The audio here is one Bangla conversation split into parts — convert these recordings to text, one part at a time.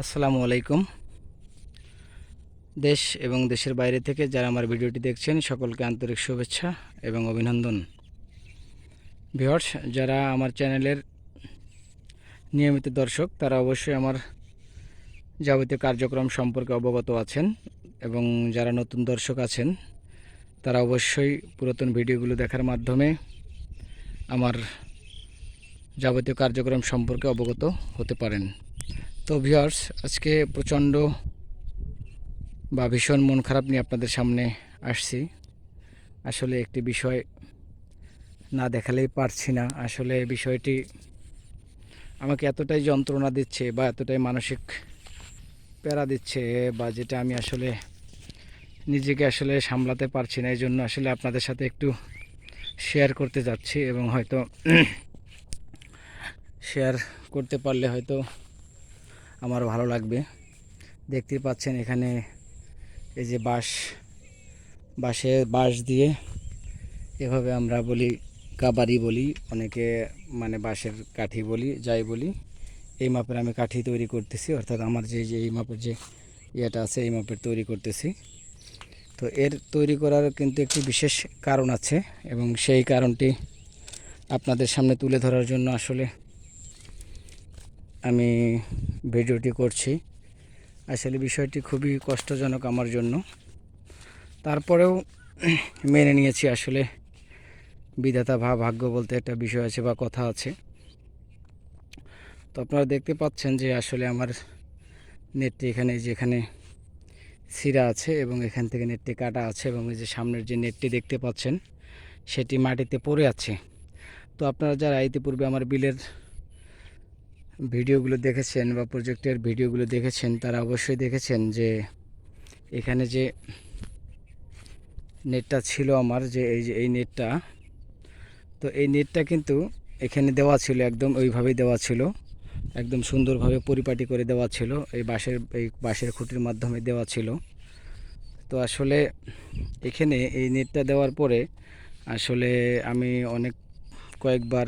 আসসালামু আলাইকুম। দেশ এবং দেশের বাইরে থেকে যারা আমার ভিডিওটি দেখছেন, সকলকে আন্তরিক শুভেচ্ছা এবং অভিনন্দন। ভিউয়ার্স, যারা আমার চ্যানেলের নিয়মিত দর্শক, তারা অবশ্যই আমার যাবতীয় কার্যক্রম সম্পর্কে অবগত আছেন এবং যারা নতুন দর্শক আছেন, তারা অবশ্যই পুরাতন ভিডিওগুলো দেখার মাধ্যমে আমার যাবতীয় কার্যক্রম সম্পর্কে অবগত হতে পারেন। তো ভিউয়ার্স আজকে প্রচণ্ড বা ভীষণ মন খারাপ নিয়ে আপনাদের সামনে আসছি। আসলে একটি বিষয় না দেখালেই পারছি না। আসলে বিষয়টি আমাকে এতটাই যন্ত্রণা দিচ্ছে বা এতটাই মানসিক প্যারা দিচ্ছে বা যেটা আমি আসলে নিজেকে আসলে সামলাতে পারছি না এই জন্য আসলে আপনাদের সাথে একটু শেয়ার করতে যাচ্ছি এবং হয়তো শেয়ার করতে পারলে হয়তো আমার ভালো লাগবে। দেখতেই পাচ্ছেন এখানে এই যে বাঁশ বাঁশে বাঁশ দিয়ে এভাবে আমরা বলি কাবারি বলি, অনেকে মানে বাঁশের কাঠি বলি, যাই বলি। এই মাপের আমি কাঠি তৈরি করতেছি, অর্থাৎ আমার যে যে এই মাপের যে ইয়েটা আছে, এই মাপের তৈরি করতেছি। তো এর তৈরি করার কিন্তু একটি বিশেষ কারণ আছে এবং সেই কারণটি আপনাদের সামনে তুলে ধরার জন্য আসলে আমি ভিডিওটি করছি। আসলে বিষয়টি খুবই কষ্টজনক আমার জন্য। তারপরেও মেনে নিয়েছি আসলে বিধাতা ভা ভাগ্য বলতে একটা বিষয় আছে বা কথা আছে। তো আপনারা দেখতে পাচ্ছেন যে আসলে আমার নেটটি এখানে যেখানে সিরা আছে এবং এখান থেকে নেটটি কাটা আছে এবং এই যে সামনের যে নেটটি দেখতে পাচ্ছেন, সেটি মাটিতে পড়ে আছে। তো আপনারা যারা ইতিপূর্বে আমার বিলের ভিডিওগুলো দেখেছেন বা প্রজেক্টের ভিডিওগুলো দেখেছেন, তারা অবশ্যই দেখেছেন যে এখানে যে নেটটা ছিল আমার, যে এই যে এই নেটটা, তো এই নেটটা কিন্তু এখানে দেওয়া ছিল, একদম ওইভাবেই দেওয়া ছিল, একদম সুন্দরভাবে পরিপাটি করে দেওয়া ছিল, এই বাঁশের এই বাঁশের খুঁটির মাধ্যমে দেওয়া ছিল। তো আসলে এখানে এই নেটটা দেওয়ার পরে আসলে আমি অনেক কয়েকবার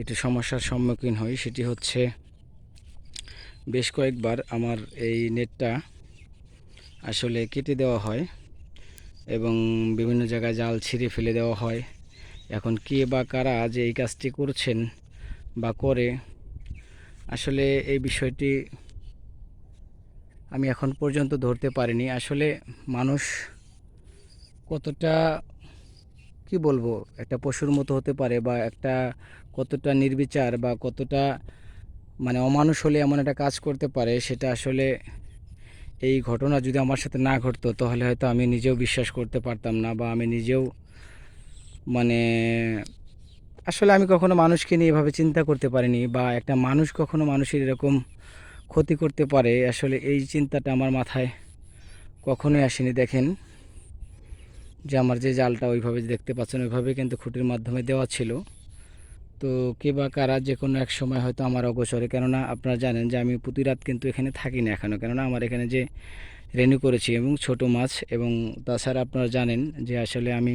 একটি সমস্যার সম্মুখীন হই, সেটি হচ্ছে বেশ কয়েকবার আমার এই নেটটা আসলে কেটে দেওয়া হয় এবং বিভিন্ন জায়গায় জাল ছিঁড়ে ফেলে দেওয়া হয়। এখন কে বা কারা যে এই কাজটি করছেন বা করে, আসলে এই বিষয়টি আমি এখন পর্যন্ত ধরতে পারিনি। আসলে মানুষ কতটা কি বলব? একটা পশুর মতো হতে পারে বা একটা কতটা নির্বিচার বা কতটা মানে অমানুষ হলে এমন একটা কাজ করতে পারে, সেটা আসলে এই ঘটনা যদি আমার সাথে না ঘটতো, তাহলে হয়তো আমি নিজেও বিশ্বাস করতে পারতাম না বা আমি নিজেও মানে আসলে আমি কখনো মানুষকে নিয়ে এভাবে চিন্তা করতে পারিনি বা একটা মানুষ কখনো মানুষের এরকম ক্ষতি করতে পারে, আসলে এই চিন্তাটা আমার মাথায় কখনোই আসেনি। দেখেন যে আমার যে জালটা ওইভাবে দেখতে পাচ্ছেন, ওইভাবে কিন্তু খুঁটির মাধ্যমে দেওয়া ছিল। তো কে বা কারা যে কোনো এক সময় হয়তো আমার অগোচরে, কেননা আপনারা জানেন যে আমি প্রতি রাত কিন্তু এখানে থাকি না এখনও কেননা আমার এখানে যে রেনু করেছি এবং ছোট মাছ এবং তাছাড়া আপনারা জানেন যে আসলে আমি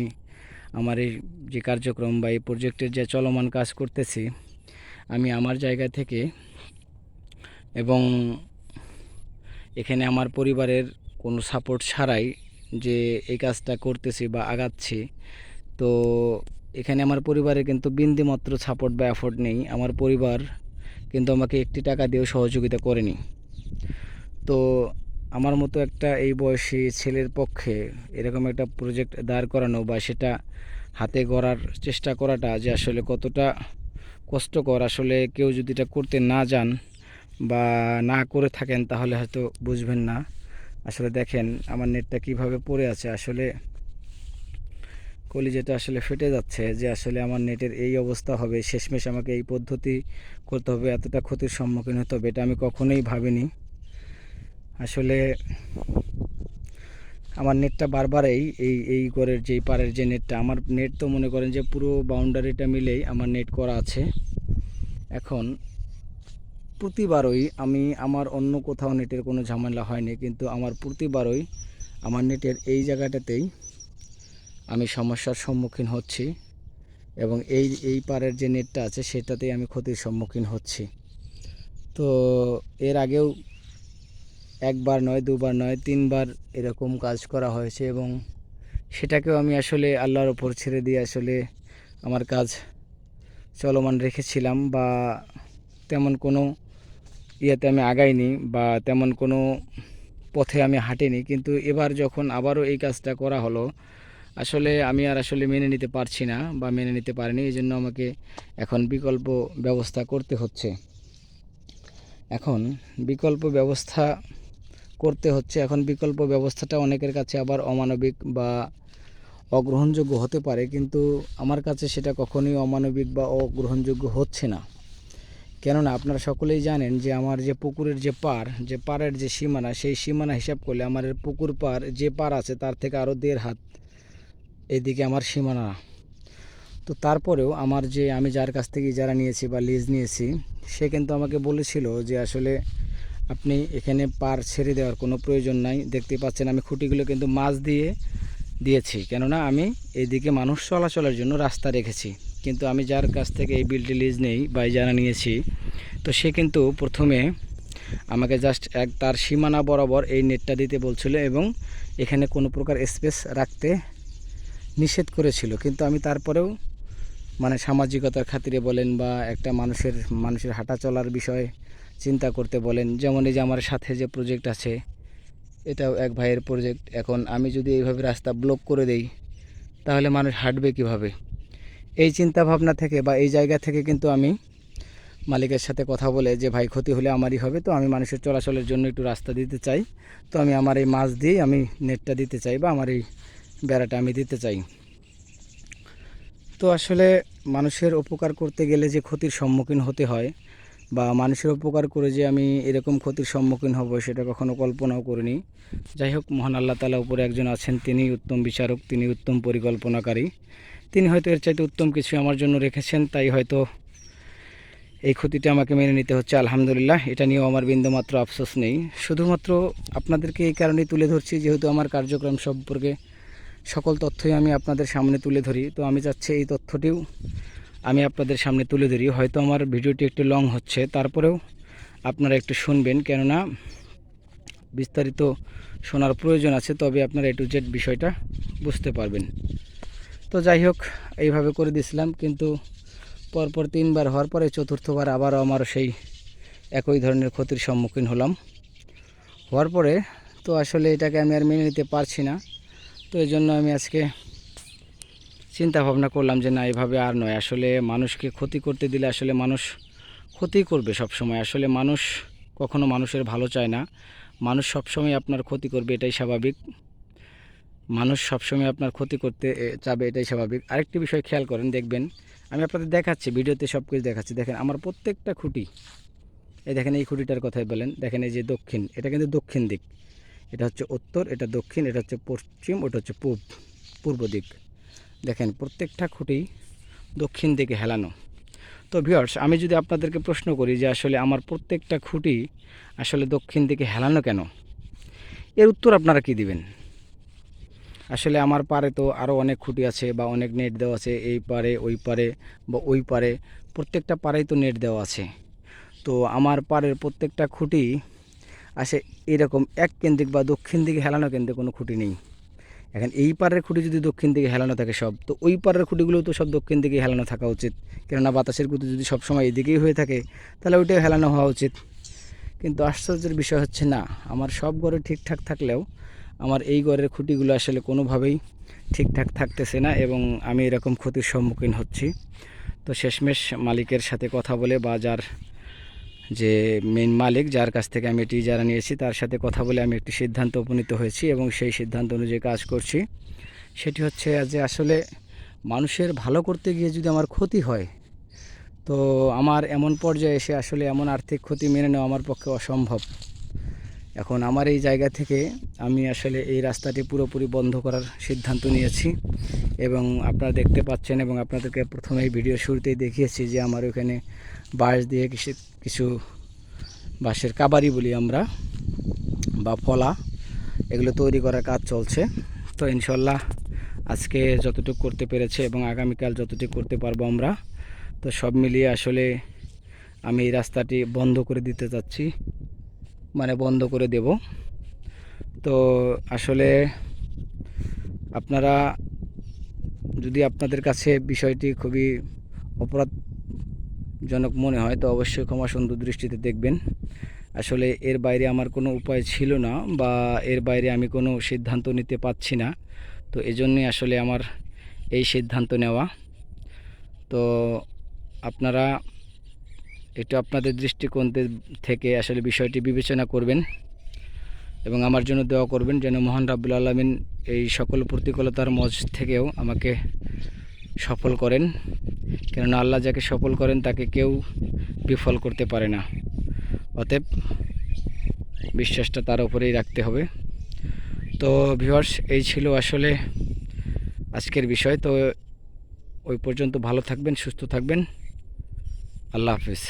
আমার এই যে কার্যক্রম বা এই প্রজেক্টের যে চলমান কাজ করতেছি, আমি আমার জায়গা থেকে এবং এখানে আমার পরিবারের কোনো সাপোর্ট ছাড়াই যে এই কাজটা করতেছি বা আগাচ্ছি। তো এখানে আমার পরিবারে কিন্তু বিন্দুমাত্র সাপোর্ট বা এফোর্ট নেই। আমার পরিবার কিন্তু আমাকে একটি টাকা দিয়েও সহযোগিতা করেনি। তো আমার মতো একটা এই বয়সী ছেলের পক্ষে এরকম একটা প্রজেক্ট দাঁড় করানো বা সেটা হাতে গড়ার চেষ্টা করাটা যে আসলে কতটা কষ্টকর, আসলে কেউ যদি এটা করতে না যান বা না করে থাকেন তাহলে হয়তো বুঝবেন না। আসলে দেখেন আমার নেটটা কীভাবে পড়ে আছে। আসলে কলিজাটা আসলে ফেটে যাচ্ছে যে আসলে আমার নেটের এই অবস্থা হবে, শেষমেশ আমাকে এই পদ্ধতি করতে হবে, এতটা ক্ষতির সম্মুখীন হতে হবে, এটা আমি কখনোই ভাবিনি। আসলে আমার নেটটা বারবার এই এই এই ঘরের যেই পারের যে নেটটা, আমার নেট তো মনে করেন যে পুরো বাউন্ডারিটা মিলেই আমার নেট করা আছে। এখন প্রতিবারই আমি আমার অন্য কোথাও নেটের কোনো ঝামেলা হয়নি, কিন্তু আমার প্রতিবারই আমার নেটের এই জায়গাটাতেই আমি সমস্যার সম্মুখীন হচ্ছি এবং এই এই পারের যে নেটটা আছে সেটাতেই আমি ক্ষতির সম্মুখীন হচ্ছি। তো এর আগেও একবার নয়, দুবার নয়, তিনবার এরকম কাজ করা হয়েছে এবং সেটাকেও আমি আসলে আল্লাহর ওপর ছেড়ে দিয়ে আসলে আমার কাজ চলমান রেখেছিলাম বা তেমন কোনো ইয়েতে আমি আগাইনি বা তেমন কোনো পথে আমি হাঁটিনি। কিন্তু এবার যখন আবারও এই কাজটা করা হলো, আসলে আমি আর আসলে মেনে নিতে পারছি না বা মেনে নিতে পারিনি। এই জন্য আমাকে এখন বিকল্প ব্যবস্থা করতে হচ্ছে। এখন বিকল্প ব্যবস্থা করতে হচ্ছে। এখন বিকল্প ব্যবস্থাটা অনেকের কাছে আবার অমানবিক বা অগ্রহণযোগ্য হতে পারে। কিন্তু আমার কাছে সেটা কখনোই অমানবিক বা অগ্রহণযোগ্য হচ্ছে না। কেননা আপনারা সকলেই জানেন যে আমার যে পুকুরের যে পার যে পাড়ের যে সীমানা, সেই সীমানা হিসাব করলে আমার পুকুর পার যে পার আছে তার থেকে আরও দেড় হাত এদিকে আমার সীমানা। তো তারপরেও আমার যে আমি যার কাছ থেকে যারা নিয়েছি বা লিজ নিয়েছি, সে কিন্তু আমাকে বলেছিল যে আসলে আপনি এখানে পার ছেড়ে দেওয়ার কোনো প্রয়োজন নাই। দেখতে পাচ্ছেন আমি খুঁটিগুলো কিন্তু মাছ দিয়ে দিয়েছি। কেননা আমি এদিকে মানুষ চলাচলের জন্য রাস্তা রেখেছি। কিন্তু আমি যার কাছ থেকে এই বিলটি লিজ নেই বা যারা নিয়েছি, তো সে কিন্তু প্রথমে আমাকে জাস্ট এক তার সীমানা বরাবর এই নেটটা দিতে বলছিল এবং এখানে কোনো প্রকার স্পেস রাখতে নিষেধ করেছিল। কিন্তু আমি তারপরেও মানে সামাজিকতার খাতিরে বলেন বা একটা মানুষের মানুষের হাঁটা চলার বিষয়ে চিন্তা করতে বলেন, যেমন এই যে আমার সাথে যে প্রজেক্ট আছে, এটাও এক ভাইয়ের প্রজেক্ট এখন আমি যদি এইভাবে রাস্তা ব্লক করে দেই, তাহলে মানুষ হাঁটবে কীভাবে? এই চিন্তা ভাবনা থেকে বা এই জায়গা থেকে কিন্তু আমি মালিকের সাথে কথা বলে যে, ভাই, ক্ষতি হলে আমারই হবে। তো আমি মানুষের চলাচলের জন্য একটু রাস্তা দিতে চাই। তো আমি আমার এই মাছ দিয়েই আমি নেটটা দিতে চাই বা আমার এই বেড়াটা আমি দিতে চাই। তো আসলে মানুষের উপকার করতে গেলে যে ক্ষতির সম্মুখীন হতে হয় বা মানুষের উপকার করে যে আমি এরকম ক্ষতির সম্মুখীন হব, সেটা কখনো কল্পনাও করিনি। যাই হোক, মহান আল্লাহ তালা উপরে একজন আছেন তিনি উত্তম বিচারক তিনি উত্তম পরিকল্পনাকারী। তিনি হয়তো এর চাইতে উত্তম কিছু আমার জন্য রেখেছেন, তাই হয়তো এই ক্ষতিটা আমাকে মেনে নিতে হচ্ছে, আলহামদুলিল্লাহ। এটা নিয়েও আমার বিন্দুমাত্র আফসোস নেই। শুধুমাত্র আপনাদেরকে এই কারণেই তুলে ধরছি, যেহেতু আমার কার্যক্রম সম্পর্কে সকল তথ্যই আমি আপনাদের সামনে তুলে ধরি। তো আমি চাচ্ছি এই তথ্যটিও আমি আপনাদের সামনে তুলে ধরি। হয়তো আমার ভিডিওটি একটু লং হচ্ছে, তারপরেও আপনারা একটু শুনবেন। কেননা বিস্তারিত শোনার প্রয়োজন আছে, তবে আপনারা এ টু জেড বিষয়টা বুঝতে পারবেন। তো যাই হোক, এইভাবে করে দিয়েছিলাম কিন্তু পরপর তিনবার হওয়ার পরে চতুর্থবার আবারও আমার সেই একই ধরনের ক্ষতির সম্মুখীন হলাম। হওয়ার পরে তো আসলে এটাকে আমি আর মেনে নিতে পারছি না, তো এই জন্য আমি আজকে চিন্তা ভাবনা করলাম যে না, এভাবে আর নয়। আসলে মানুষকে ক্ষতি করতে দিলে আসলে মানুষ ক্ষতি করবে সব সময় আসলে মানুষ কখনো মানুষের ভালো চায় না। মানুষ সবসময় আপনার ক্ষতি করবে, এটাই স্বাভাবিক। মানুষ সবসময় আপনার ক্ষতি করতে চাবে, এটাই স্বাভাবিক। আরেকটি বিষয় খেয়াল করেন, দেখবেন, আমি আপনাদের দেখাচ্ছি, ভিডিওতে সব কিছু দেখাচ্ছি। দেখেন, আমার প্রত্যেকটা খুঁটি, এই দেখেন, এই খুঁটিটার কথাই বলেন। দেখেন, এই যে দক্ষিণ, এটা কিন্তু দক্ষিণ দিক। এটা হচ্ছে উত্তর, এটা দক্ষিণ, এটা হচ্ছে পশ্চিম, ওটা হচ্ছে পূব, পূর্ব দিক। দেখেন, প্রত্যেকটা খুঁটি দক্ষিণ দিকে হেলানো। তো ভিওর্স আমি যদি আপনাদেরকে প্রশ্ন করি যে আসলে আমার প্রত্যেকটা খুঁটি আসলে দক্ষিণ দিকে হেলানো কেন? এর উত্তর আপনারা কি দিবেন? আসলে আমার পারে তো আরও অনেক খুঁটি আছে বা অনেক নেট দেওয়া আছে, এই পারে, ওই পারে বা ওই পারে, প্রত্যেকটা পারেই তো নেট দেওয়া আছে। তো আমার পারের প্রত্যেকটা খুঁটি আসে এরকম এক কেন্দ্রিক বা দক্ষিণ দিকে হেলানো কেন্দ্রে কোনো খুঁটি নেই। এখন এই পারের খুঁটি যদি দক্ষিণ দিকে হেলানো থাকে সব, তো ওই পারের খুঁটিগুলো তো সব দক্ষিণ দিকে হেলানো থাকা উচিত। কেননা বাতাসের গতি যদি সবসময় এদিকেই হয়ে থাকে, তাহলে ওইটাই হেলানো হওয়া উচিত। কিন্তু আশ্চর্যের বিষয় হচ্ছে না, আমার সব ঘরে ঠিকঠাক থাকলেও আমার এই ঘরের খুঁটিগুলো আসলে কোনোভাবেই ঠিকঠাক থাকতেছে না এবং আমি এরকম ক্ষতির সম্মুখীন হচ্ছি। তো শেষমেশ মালিকের সাথে কথা বলে বা যার যে মেন মালিক, যার কাছ থেকে আমি এটি যারা নিয়েছি, তার সাথে কথা বলে আমি একটি সিদ্ধান্ত উপনীত হয়েছি এবং সেই সিদ্ধান্ত অনুযায়ী কাজ করছি। সেটি হচ্ছে যে আসলে মানুষের ভালো করতে গিয়ে যদি আমার ক্ষতি হয়, তো আমার এমন পর্যায়ে এসে আসলে এমন আর্থিক ক্ষতি মেনে নেওয়া আমার পক্ষে অসম্ভব। এখন আমার এই জায়গা থেকে আমি আসলে এই রাস্তাটি পুরোপুরি বন্ধ করার সিদ্ধান্ত নিয়েছি এবং আপনারা দেখতে পাচ্ছেন এবং আপনাদেরকে প্রথমে ভিডিও শুরুতেই দেখিয়েছি যে আমার ওখানে বাঁশ দিয়ে কিছু কিছু বাঁশের কাবারি বলি আমরা বা ফলা, এগুলো তৈরি করার কাজ চলছে। তো ইনশাল্লাহ আজকে যতটুকু করতে পেরেছে এবং আগামীকাল যতটুকু করতে পারব আমরা, তো সব মিলিয়ে আসলে আমি এই রাস্তাটি বন্ধ করে দিতে চাচ্ছি। মানে বন্ধ করে দেব। তো আসলে আপনারা যদি আপনাদের কাছে বিষয়টি খুবই অপরাধজনক মনে হয়, তো অবশ্যই ক্ষমা সুন্দর দৃষ্টিতে দেখবেন। আসলে এর বাইরে আমার কোনো উপায় ছিল না বা এর বাইরে আমি কোনো সিদ্ধান্ত নিতে পারছি না। তো এজন্যই আসলে আমার এই সিদ্ধান্ত নেওয়া। তো আপনারা একটু আপনাদের দৃষ্টিকোণ থেকে আসলে বিষয়টি বিবেচনা করবেন এবং আমার জন্য দোয়া করবেন যেন মহান রাব্বুল আলমিন এই সকল প্রতিকূলতার মজ থেকেও আমাকে সফল করেন। কেননা আল্লাহ যাকে সফল করেন, তাকে কেউ বিফল করতে পারে না। অতএব বিশ্বাসটা তার উপরেই রাখতে হবে। তো ভিউয়ার্স এই ছিল আসলে আজকের বিষয়। তো ওই পর্যন্ত ভালো থাকবেন, সুস্থ থাকবেন। আল্লাহ হাফিজ।